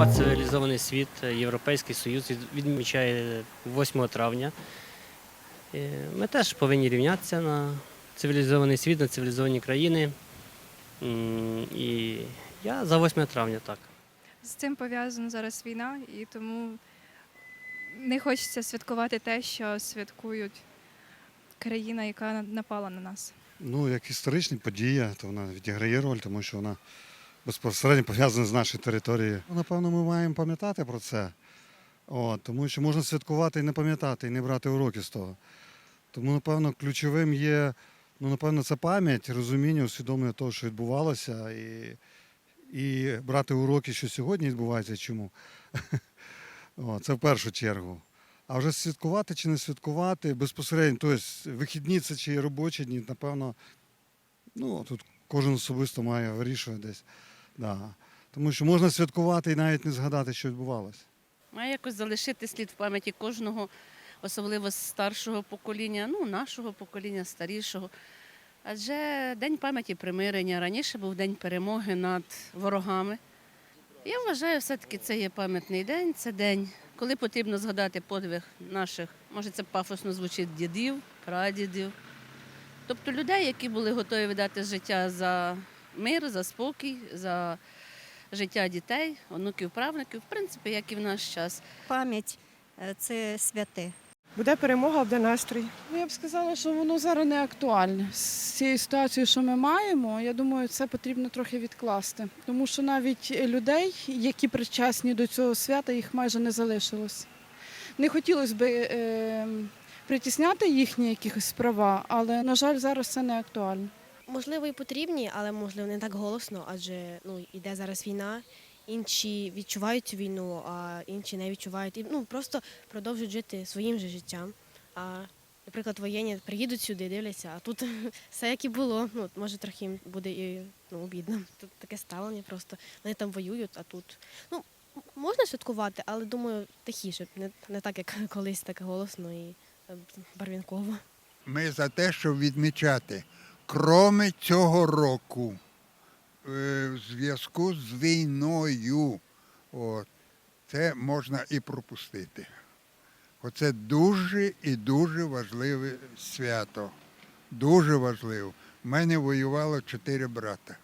цивілізований світ, Європейський Союз відмічає 8 травня. Е, Ми теж повинні рівнятися на цивілізований світ, на цивілізовані країни. І я за 8 травня так. З цим пов'язана зараз війна, і тому не хочеться святкувати те, що святкують країна, яка напала на нас. Ну, як історична подія, то вона відіграє роль, тому що вона безпосередньо пов'язана з нашою територією. Ну, Напевно, ми маємо пам'ятати про це. От, тому що можна святкувати і не пам'ятати, і не брати уроки з того. Тому, напевно, ключовим є, ну, напевно, це пам'ять, розуміння, усвідомлення того, що відбувалося, і, і брати уроки, що сьогодні відбувається, чому. Це в першу чергу. А вже святкувати чи не святкувати безпосередньо, тобто вихідні це чи робочі дні, напевно, ну тут кожен особисто має вирішувати десь. Да. Тому що можна святкувати і навіть не згадати, що відбувалося. Має якось залишити слід в пам'яті кожного, особливо старшого покоління, ну, нашого покоління, старішого. Адже День пам'яті примирення раніше був день перемоги над ворогами. Я вважаю, все-таки це є пам'ятний день, це день, коли потрібно згадати подвиг наших, може це пафосно звучить дідів, прадідів. Тобто людей, які були готові віддати життя за мир, за спокій, за життя дітей, онуків, правнуків, в принципі, як і в наш час. Пам'ять е, це святе. Буде перемога, буде настрій. Ну, я б сказала, що воно зараз не актуальне. З цією ситуацією, що ми маємо, я думаю, це потрібно трохи відкласти. Тому що навіть людей, які причасні до цього свята, їх майже не залишилось. Не хотілося б е, притісняти їхні якісь права, але, на жаль, зараз це не актуально. Можливо, і потрібні, але можливо не так голосно, адже ну іде зараз війна. Інші відчувають цю війну, а інші не відчувають і ну просто продовжують жити своїм же життям. А, наприклад, воєнні приїдуть сюди, дивляться, а тут все як і було. Ну може трохи буде і ну обідно. Тут таке ставлення просто. Вони там воюють, а тут ну можна святкувати, але думаю, тихіше, не, не так, як колись так голосно і е, барвінково. Ми за те, щоб відмічати. Кроме цього року, е, в зв'язку з війною, от, це можна і пропустити. Оце дуже і дуже важливе свято. Дуже важливо. У мене воювало чотири брата.